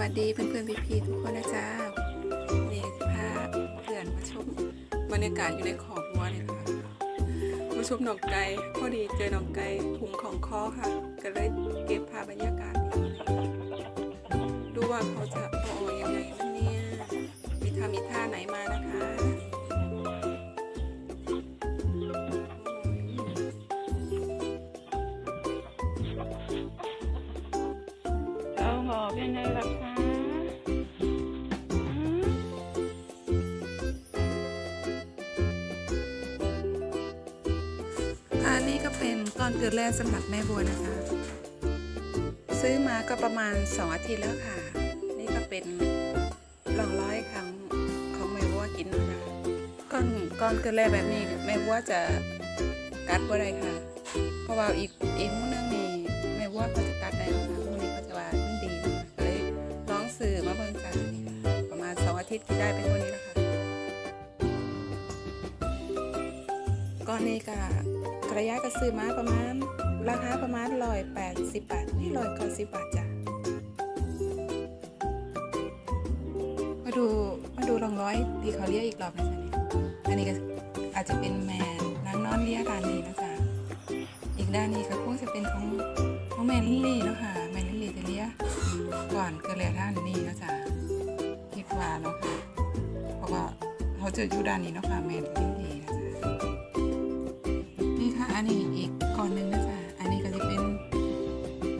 วัสดีเพื่อนๆพี่ๆทุกคนนะจ๊ะนี่พาเพื่อนมาชมบรรยากาศอยู่ในขอบวัวเนี่ยค่ะมาชมหนองไก่พอดีเจอหนองไก่พุงของคอค่ะ ก็เลยเก็บภาพบรรยากาศดูว่าเขาจะเอาอกยังไงนั่นเนี่ยมีท่ามีท่าไหนมานะคะเอาหอ เป็นก้อนเลือแร่สำหรับแม่บัวนะคะ ซื้อมาก็ประมาณ 2 อาทิตย์แล้วค่ะ นี่ก็เป็นลองร้อยครั้งของแม่บัวกินนะคะก้อนก้อนเกลือแร่แบบนี้แม่บัวจะกัดบ่ได้ค่ะ เพราะว่าอีกอีกมื้อนึงนี่แม่บัวเขาจะกัดได้แล้วค่ะมื้อนี้เขาจะว่ามันดีนะคะก็เลยลองซื้อมาเบิ่งกันนี่ค่ะประมาณ 2 อาทิตย์กินได้เป็นคน ซื้อมาประมาณ ราคาประมาณร้อยแปดสิบบาทนี่ร้อยเก้าสิบบาทจ้ะมาดูมาดูรองร้อยที่เขาเรียกอีกรอบนะจ๊ะนี่อันนี้ก็อาจจะเป็นแมนนางนอนเรียกด้านนี้นะจ๊ะอีกด้านนี้ก็คงจะเป็นของของแมนลิลลี่เนาะค่ะแมนลิลลี่จะเรียกก่อนเกิดเรียด้านนี้นะจ๊ะคิดว่าเนาะค่ะเพราะว่าเขาจะอยู่ด้านนี้เนาะค่ะแมนลิ อันนี้อีกก้อนหนึ่งนะจ๊ะอันนี้ก็จะเป็น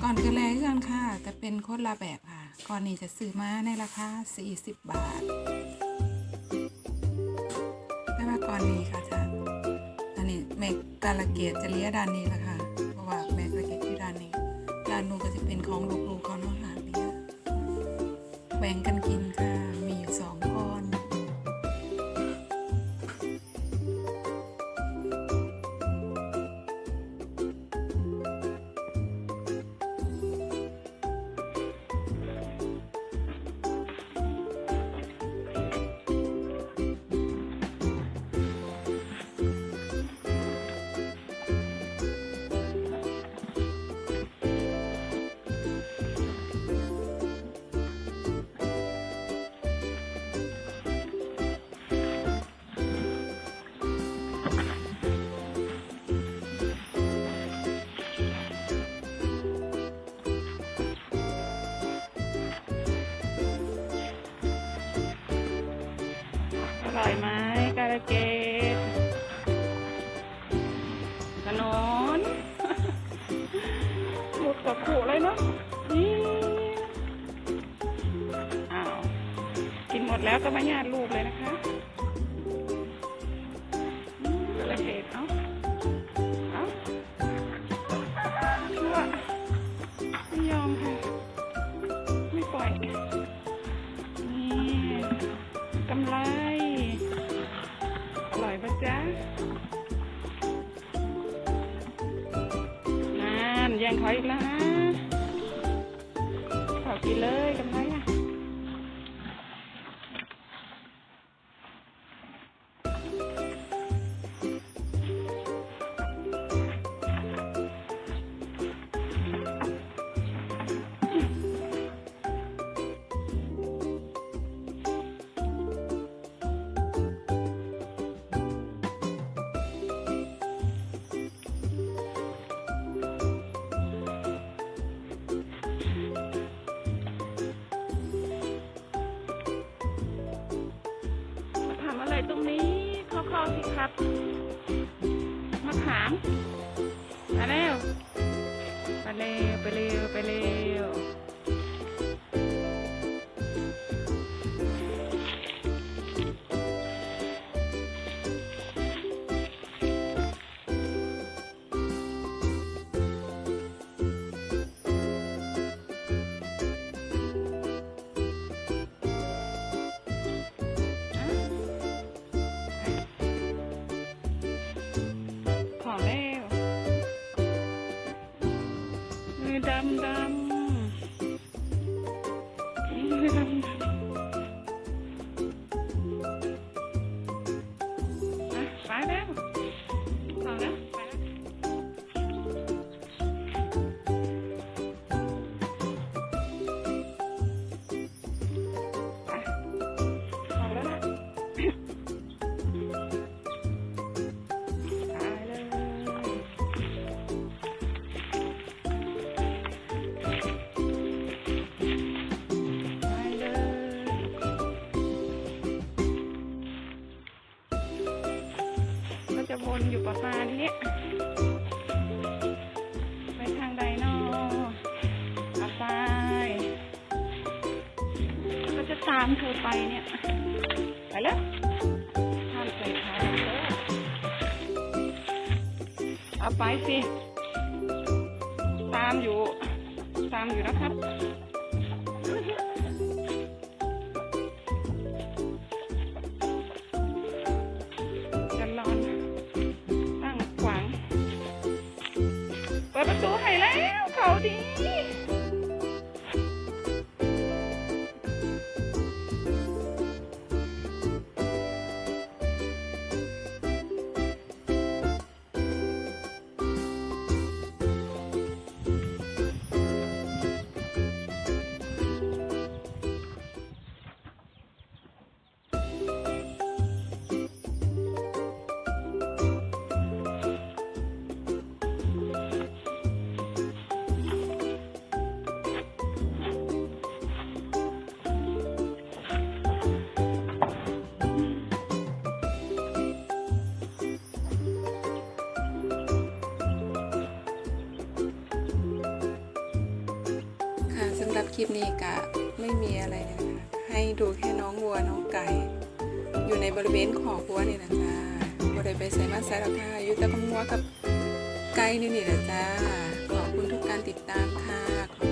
ก้อนกลือแร่เช่นค่ะ แต่เป็นคนละแบบค่ะก้อนนี้จะซื้อมาในราคา 40 บาท แต่ว่าก้อนนี้ค่ะจ้ะอันนี้แม่กาลเกตจะเลี้ยด้านนี้ละค่ะ เพราะว่าแม่กาลเกตอยู่ด้านนี้ ด้านนู้นก็จะเป็นของลูกๆเขาเนาะค่ะเลี้ยแบ่งกันกิน ร่อยไหมการะเกดขนนหมดกับขู่เลยเนาะนี่อ้าวกินหมดแล้วก็มาญาติลูกเลยนะคะอืมการะเกดเอ้าเอ้าชั่วไม่ยอมค่ะ ไม่ปล่อยานแย่งเขาอีกแล้วนะขอกินเลย หาถามมาเร็ว ไปเร็ว ไปเร็ว ไปเร็ว วนอยู่ประมาณนี้ไปทางใดนออาไปก็จะตามเธอไปเนี่ย ไปแล้วห้ามใส่ขาเธอเอาไปสิ ตามอยู่ ตามอยู่นะครับ ปิดประตูให้แล้วเขาดี รับคลิปนี้ก็ไม่มีอะไรนะคะ ให้ดูแค่น้องวัวน้องไก่ อยู่ในบริเวณของวัวนี่นะจ๊ะบ่ได้ไปใส่มาใส่ราคาอยู่แต่กับวัวกับไก่นี่นี่นะจ๊ะขอบคุณทุกการติดตามค่ะ